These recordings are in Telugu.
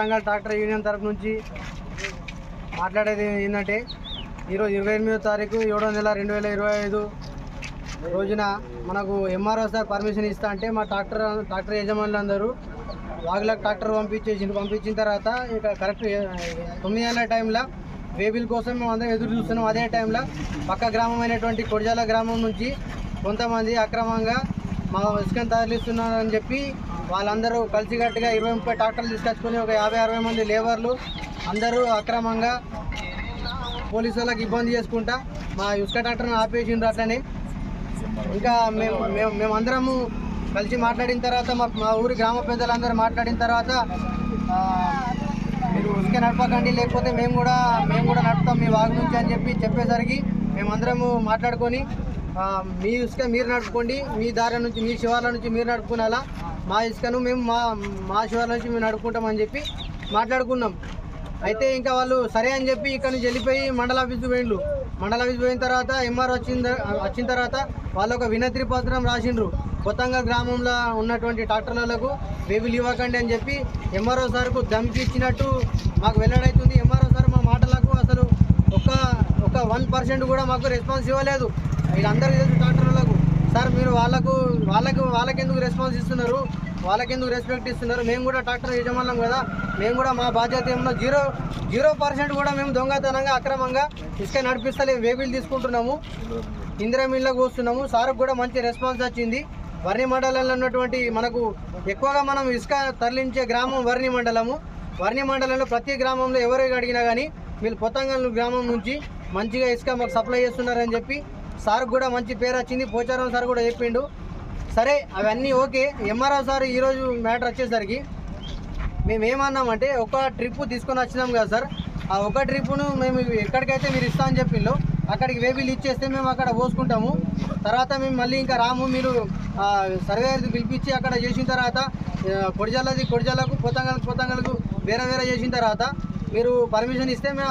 సంఘాల ట్రాక్టర్ యూనియన్ తరఫు నుంచి మాట్లాడేది ఏంటంటే ఈరోజు ఇరవై ఎనిమిదో తారీఖు ఏడో నెల రెండు వేల ఇరవై ఐదు రోజున మనకు ఎంఆర్ఓ సార్ పర్మిషన్ ఇస్తా అంటే మా ట్రాక్టర్ ట్రాక్టర్ యజమానులందరూ వాగులకు ట్రాక్టర్ పంపించేసి పంపించిన తర్వాత ఇక కరెక్ట్ తొమ్మిది నెలల టైంలో వేబిల్ కోసం మేము అందరం ఎదురు చూస్తున్నాం. అదే టైంలో పక్క గ్రామం అయినటువంటి కొడిజాల గ్రామం నుంచి కొంతమంది అక్రమంగా మా ఇసుకను తరలిస్తున్నారని చెప్పి వాళ్ళందరూ కలిసికట్టుగా ఇరవై ముప్పై ట్రాక్టర్లు తీసుకొచ్చుకొని ఒక యాభై అరవై మంది లేబర్లు అందరూ అక్రమంగా పోలీసు వాళ్ళకి ఇబ్బంది చేసుకుంటా మా ఇసుక ట్రాక్టర్ని ఆపేసిండ్రు అట్లనే. ఇంకా మేము మేము మేమందరము కలిసి మాట్లాడిన తర్వాత మా మా ఊరి గ్రామ పెద్దలందరూ మాట్లాడిన తర్వాత మీరు ఇసుక నడపకండి లేకపోతే మేము కూడా మేము కూడా నడుపుతాం మీ వాగు నుంచి అని చెప్పి చెప్పేసరికి మేమందరము మాట్లాడుకొని మీ ఇసుక మీరు నడుపుకోండి. మీ దారి నుంచి మీ శివార్ల నుంచి మీరు నడుపుకునేలా. మా ఇసుకను మేము మా మా శివార్ల నుంచి మేము నడుపుకుంటామని చెప్పి మాట్లాడుకున్నాం. అయితే ఇంకా వాళ్ళు సరే అని చెప్పి ఇక్కడ నుంచి వెళ్ళిపోయి మండల ఆఫీస్కి పోయిండ్రు. మండల ఆఫీస్ పోయిన తర్వాత ఎంఆర్ వచ్చిన వచ్చిన తర్వాత వాళ్ళు ఒక వినతి పత్రం రాసిండ్రు. కొత్తగా గ్రామంలో ఉన్నటువంటి ట్రాక్టర్లకు బేబీలు ఇవ్వకండి అని చెప్పి ఎంఆర్ఓ సార్కు ధమ్కి ఇచ్చినట్టు మాకు వెల్లడైతుంది. ఎంఆర్ఓ సార్ మా మాటలకు అసలు ఒక ఒక వన్ పర్సెంట్ కూడా మాకు రెస్పాన్స్ ఇవ్వలేదు. వీళ్ళందరూ తెలుసు ట్రాక్టర్లకు సార్ మీరు వాళ్ళకు వాళ్ళకు వాళ్ళకెందుకు రెస్పాన్స్ ఇస్తున్నారు? వాళ్ళకెందుకు రెస్పెక్ట్ ఇస్తున్నారు? మేము కూడా ట్రాక్టర్ యజమానులం కదా. మేము కూడా మా బాధ్యత ఏమన్నా జీరో జీరో పర్సెంట్ కూడా మేము దొంగతనంగా అక్రమంగా ఇసుక నడిపిస్తలేము. వేబిల్ తీసుకుంటున్నాము. ఇందిరామిల్లకు వస్తున్నాము సార్కు కూడా మంచి రెస్పాన్స్ వచ్చింది. వర్ణి మండలంలో ఉన్నటువంటి మనకు ఎక్కువగా మనం ఇసుక తరలించే గ్రామం వర్ణి మండలము. వర్ణి మండలంలో ప్రతి గ్రామంలో ఎవరు అడిగినా కానీ వీళ్ళు పొత్తంగల్ గ్రామం నుంచి మంచిగా ఇసుక మాకు సప్లై చేస్తున్నారని చెప్పి సార్ కూడా మంచి పేరు వచ్చింది. పోచారం సార్ కూడా చెప్పిండు. సరే అవన్నీ ఓకే. ఎంఆర్ఆర్ సార్ ఈరోజు మ్యాటర్ వచ్చేసరికి మేము ఏమన్నామంటే ఒక ట్రిప్ తీసుకొని వచ్చినాం కదా సార్. ఆ ఒక ట్రిప్ను మేము ఎక్కడికైతే మీరు ఇస్తా అని అక్కడికి వేబిల్ ఇచ్చేస్తే మేము అక్కడ పోసుకుంటాము. తర్వాత మేము మళ్ళీ ఇంకా రాము మీరు సర్వేది పిలిపించి అక్కడ చేసిన తర్వాత కొడిజల్లది కొడిజల్లకు పొతంగలకు పొతంగలకు వేరే వేరే చేసిన తర్వాత మీరు పర్మిషన్ ఇస్తే మేము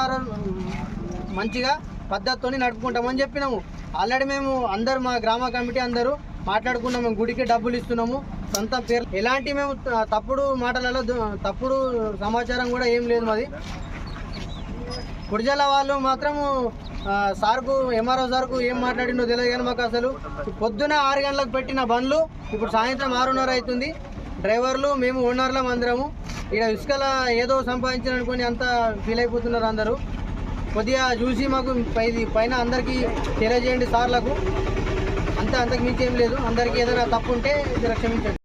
మంచిగా పద్ధతితో నడుపుకుంటామని చెప్పినాము. ఆల్రెడీ మేము అందరు మా గ్రామ కమిటీ అందరూ మాట్లాడుకున్నాము మేము గుడికి డబ్బులు ఇస్తున్నాము. సొంత పేరు ఎలాంటి మేము తప్పుడు మాటలలో తప్పుడు సమాచారం కూడా ఏం లేదు మాది. గుడిజల వాళ్ళు మాత్రము సార్కు ఎంఆర్ఓ సార్కు ఏం మాట్లాడిండో తెలియదు కానీ మాకు అసలు. పొద్దున ఆరు గంటలకు పెట్టిన బండ్లు ఇప్పుడు సాయంత్రం ఆరున్నర అవుతుంది. డ్రైవర్లు మేము ఓనర్లం అందరము. ఇక్కడ ఇసుకల ఏదో సంపాదించారనుకొని అంతా ఫీల్ అయిపోతున్నారు అందరూ. కొద్దిగా చూసి మాకు పైది పైన అందరికీ తెలియజేయండి సార్లకు. అంతే అంతకు మించి ఏం లేదు. అందరికీ ఏదైనా తప్పు ఉంటే క్షమించండి.